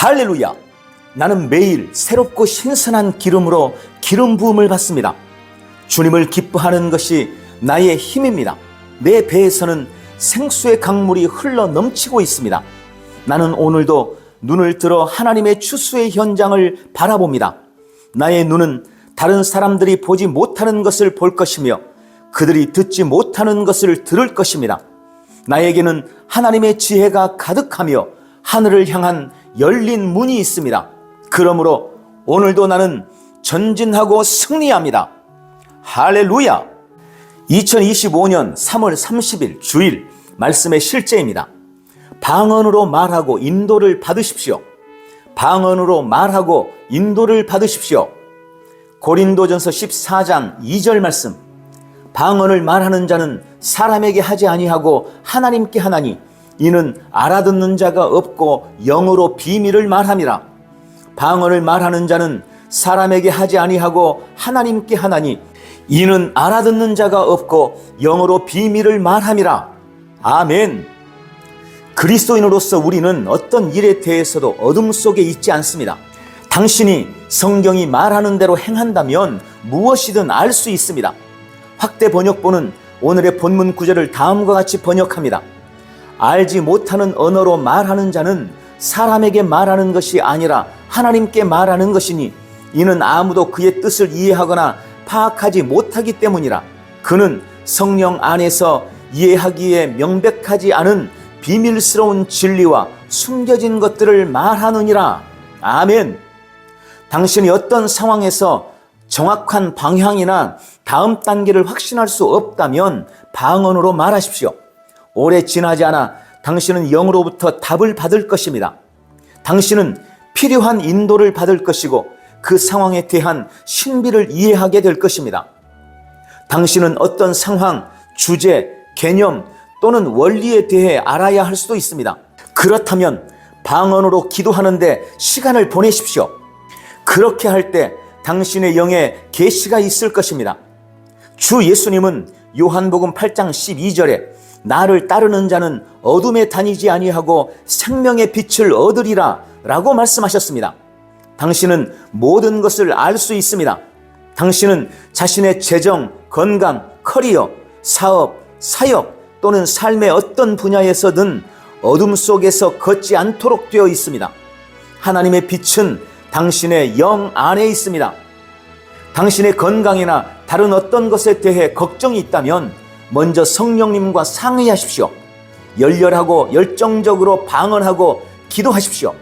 할렐루야! 나는 매일 새롭고 신선한 기름으로 기름 부음을 받습니다. 주님을 기뻐하는 것이 나의 힘입니다. 내 배에서는 생수의 강물이 흘러 넘치고 있습니다. 나는 오늘도 눈을 들어 하나님의 추수의 현장을 바라봅니다. 나의 눈은 다른 사람들이 보지 못하는 것을 볼 것이며 그들이 듣지 못하는 것을 들을 것입니다. 나에게는 하나님의 지혜가 가득하며 하늘을 향한 열린 문이 있습니다. 그러므로 오늘도 나는 전진하고 승리합니다. 할렐루야! 2025년 3월 30일 주일 말씀의 실제입니다. 방언으로 말하고 인도를 받으십시오. 방언으로 말하고 인도를 받으십시오. 고린도전서 14장 2절 말씀. 방언을 말하는 자는 사람에게 하지 아니하고 하나님께 하나니 이는 알아듣는 자가 없고 영으로 비밀을 말함이라. 방언을 말하는 자는 사람에게 하지 아니하고 하나님께 하나니 이는 알아듣는 자가 없고 영으로 비밀을 말함이라. 아멘. 그리스도인으로서 우리는 어떤 일에 대해서도 어둠 속에 있지 않습니다. 당신이 성경이 말하는 대로 행한다면 무엇이든 알 수 있습니다. 확대 번역본은 오늘의 본문 구절을 다음과 같이 번역합니다. 알지 못하는 언어로 말하는 자는 사람에게 말하는 것이 아니라 하나님께 말하는 것이니 이는 아무도 그의 뜻을 이해하거나 파악하지 못하기 때문이라. 그는 성령 안에서 이해하기에 명백하지 않은 비밀스러운 진리와 숨겨진 것들을 말하느니라. 아멘. 당신이 어떤 상황에서 정확한 방향이나 다음 단계를 확신할 수 없다면 방언으로 말하십시오. 오래 지나지 않아 당신은 영으로부터 답을 받을 것입니다. 당신은 필요한 인도를 받을 것이고 그 상황에 대한 신비를 이해하게 될 것입니다. 당신은 어떤 상황, 주제, 개념 또는 원리에 대해 알아야 할 수도 있습니다. 그렇다면 방언으로 기도하는데 시간을 보내십시오. 그렇게 할 때 당신의 영에 계시가 있을 것입니다. 주 예수님은 요한복음 8장 12절에 나를 따르는 자는 어둠에 다니지 아니하고 생명의 빛을 얻으리라 라고 말씀하셨습니다. 당신은 모든 것을 알 수 있습니다. 당신은 자신의 재정, 건강, 커리어, 사업, 사역 또는 삶의 어떤 분야에서든 어둠 속에서 걷지 않도록 되어 있습니다. 하나님의 빛은 당신의 영 안에 있습니다. 당신의 건강이나 다른 어떤 것에 대해 걱정이 있다면 먼저 성령님과 상의하십시오. 열렬하고 열정적으로 방언하고 기도하십시오.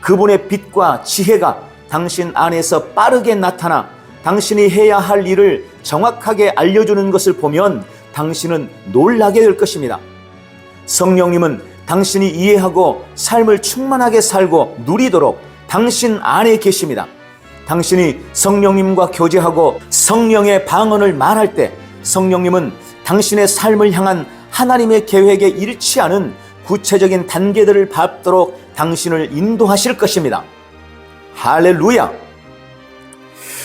그분의 빛과 지혜가 당신 안에서 빠르게 나타나 당신이 해야 할 일을 정확하게 알려주는 것을 보면 당신은 놀라게 될 것입니다. 성령님은 당신이 이해하고 삶을 충만하게 살고 누리도록 당신 안에 계십니다. 당신이 성령님과 교제하고 성령의 방언을 말할 때 성령님은 당신의 삶을 향한 하나님의 계획에 일치 하는 구체적인 단계들을 밟도록 당신을 인도하실 것입니다. 할렐루야!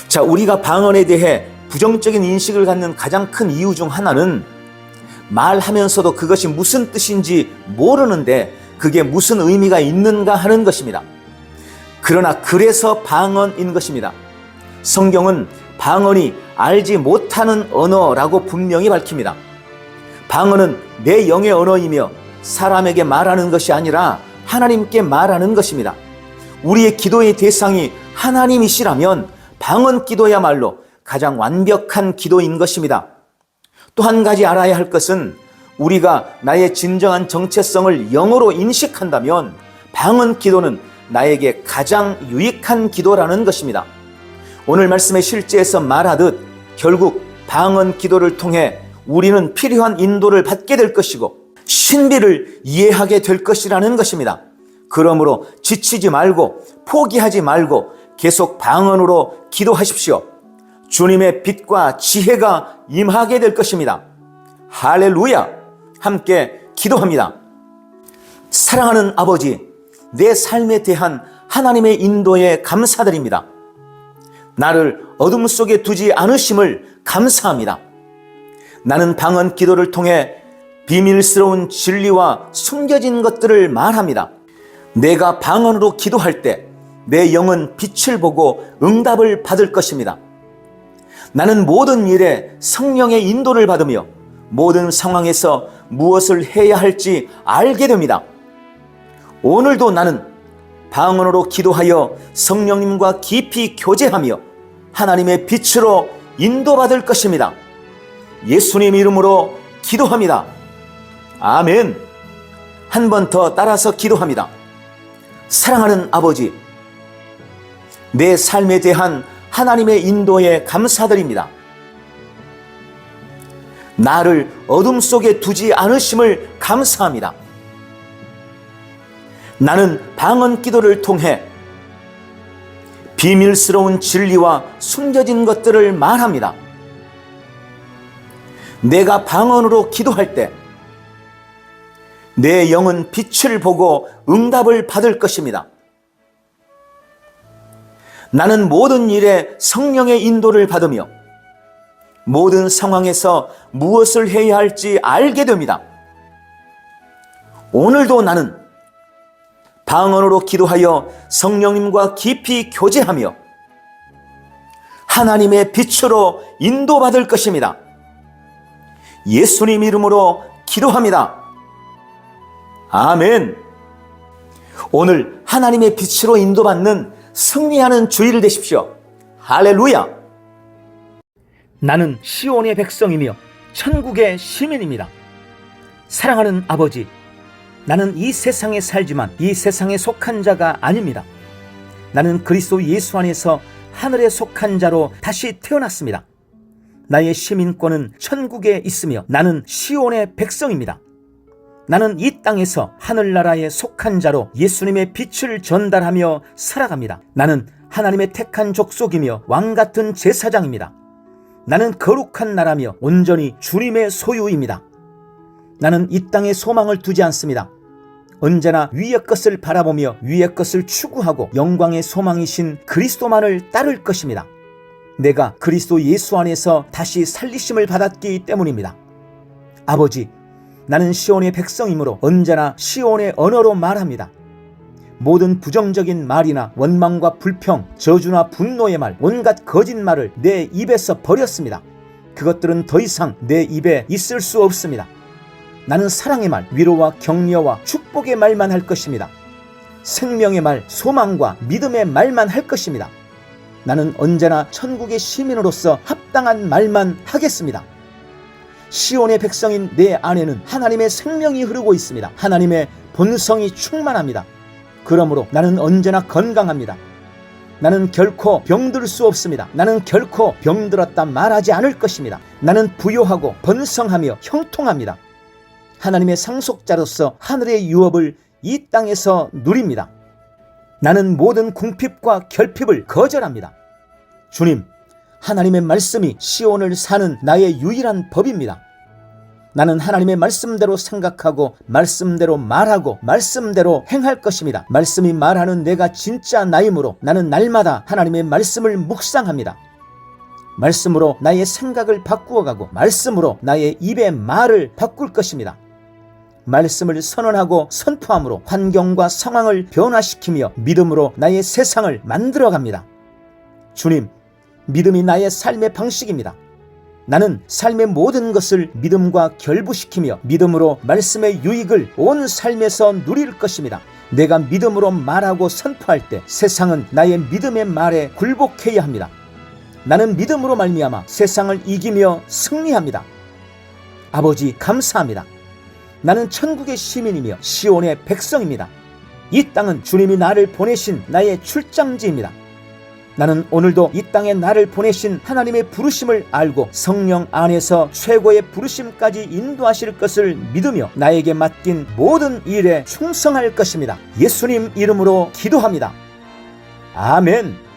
자, 우리가 방언에 대해 부정적인 인식을 갖는 가장 큰 이유 중 하나는 말하면서도 그것이 무슨 뜻인지 모르는데 그게 무슨 의미가 있는가 하는 것입니다. 그러나 그래서 방언인 것입니다. 성경은 방언이 알지 못하는 언어라고 분명히 밝힙니다. 방언은 내 영의 언어이며 사람에게 말하는 것이 아니라 하나님께 말하는 것입니다. 우리의 기도의 대상이 하나님이시라면 방언 기도야말로 가장 완벽한 기도인 것입니다. 또 한 가지 알아야 할 것은 우리가 나의 진정한 정체성을 영어로 인식한다면 방언 기도는 나에게 가장 유익한 기도라는 것입니다. 오늘 말씀의 실제에서 말하듯 결국 방언 기도를 통해 우리는 필요한 인도를 받게 될 것이고 신비를 이해하게 될 것이라는 것입니다. 그러므로 지치지 말고 포기하지 말고 계속 방언으로 기도하십시오. 주님의 빛과 지혜가 임하게 될 것입니다. 할렐루야! 함께 기도합니다. 사랑하는 아버지, 내 삶에 대한 하나님의 인도에 감사드립니다. 나를 어둠 속에 두지 않으심을 감사합니다. 나는 방언 기도를 통해 비밀스러운 진리와 숨겨진 것들을 말합니다. 내가 방언으로 기도할 때 내 영은 빛을 보고 응답을 받을 것입니다. 나는 모든 일에 성령의 인도를 받으며 모든 상황에서 무엇을 해야 할지 알게 됩니다. 오늘도 나는 방언으로 기도하여 성령님과 깊이 교제하며 하나님의 빛으로 인도받을 것입니다. 예수님 이름으로 기도합니다. 아멘. 한 번 더 따라서 기도합니다. 사랑하는 아버지, 내 삶에 대한 하나님의 인도에 감사드립니다. 나를 어둠 속에 두지 않으심을 감사합니다. 나는 방언 기도를 통해 비밀스러운 진리와 숨겨진 것들을 말합니다. 내가 방언으로 기도할 때 내 영은 빛을 보고 응답을 받을 것입니다. 나는 모든 일에 성령의 인도를 받으며 모든 상황에서 무엇을 해야 할지 알게 됩니다. 오늘도 나는 방언으로 기도하여 성령님과 깊이 교제하며 하나님의 빛으로 인도받을 것입니다. 예수님 이름으로 기도합니다. 아멘. 오늘 하나님의 빛으로 인도받는 승리하는 주의를 되십시오. 할렐루야! 나는 시온의 백성이며 천국의 시민입니다. 사랑하는 아버지, 나는 이 세상에 살지만 이 세상에 속한 자가 아닙니다. 나는 그리스도 예수 안에서 하늘에 속한 자로 다시 태어났습니다. 나의 시민권은 천국에 있으며 나는 시온의 백성입니다. 나는 이 땅에서 하늘나라에 속한 자로 예수님의 빛을 전달하며 살아갑니다. 나는 하나님의 택한 족속이며 왕 같은 제사장입니다. 나는 거룩한 나라며 온전히 주님의 소유입니다. 나는 이 땅에 소망을 두지 않습니다. 언제나 위의 것을 바라보며 위의 것을 추구하고 영광의 소망이신 그리스도만을 따를 것입니다. 내가 그리스도 예수 안에서 다시 살리심을 받았기 때문입니다. 아버지, 나는 시온의 백성이므로 언제나 시온의 언어로 말합니다. 모든 부정적인 말이나 원망과 불평, 저주나 분노의 말, 온갖 거짓말을 내 입에서 버렸습니다. 그것들은 더 이상 내 입에 있을 수 없습니다. 나는 사랑의 말, 위로와 격려와 축복의 말만 할 것입니다. 생명의 말, 소망과 믿음의 말만 할 것입니다. 나는 언제나 천국의 시민으로서 합당한 말만 하겠습니다. 시온의 백성인 내 안에는 하나님의 생명이 흐르고 있습니다. 하나님의 본성이 충만합니다. 그러므로 나는 언제나 건강합니다. 나는 결코 병들 수 없습니다. 나는 결코 병들었다 말하지 않을 것입니다. 나는 부요하고 번성하며 형통합니다. 하나님의 상속자로서 하늘의 유업을 이 땅에서 누립니다. 나는 모든 궁핍과 결핍을 거절합니다. 주님, 하나님의 말씀이 시온을 사는 나의 유일한 법입니다. 나는 하나님의 말씀대로 생각하고 말씀대로 말하고 말씀대로 행할 것입니다. 말씀이 말하는 내가 진짜 나이므로 나는 날마다 하나님의 말씀을 묵상합니다. 말씀으로 나의 생각을 바꾸어 가고 말씀으로 나의 입의 말을 바꿀 것입니다. 말씀을 선언하고 선포함으로 환경과 상황을 변화시키며 믿음으로 나의 세상을 만들어 갑니다. 주님, 믿음이 나의 삶의 방식입니다. 나는 삶의 모든 것을 믿음과 결부시키며 믿음으로 말씀의 유익을 온 삶에서 누릴 것입니다. 내가 믿음으로 말하고 선포할 때 세상은 나의 믿음의 말에 굴복해야 합니다. 나는 믿음으로 말미암아 세상을 이기며 승리합니다. 아버지 감사합니다. 나는 천국의 시민이며 시온의 백성입니다. 이 땅은 주님이 나를 보내신 나의 출장지입니다. 나는 오늘도 이 땅에 나를 보내신 하나님의 부르심을 알고 성령 안에서 최고의 부르심까지 인도하실 것을 믿으며 나에게 맡긴 모든 일에 충성할 것입니다. 예수님 이름으로 기도합니다. 아멘.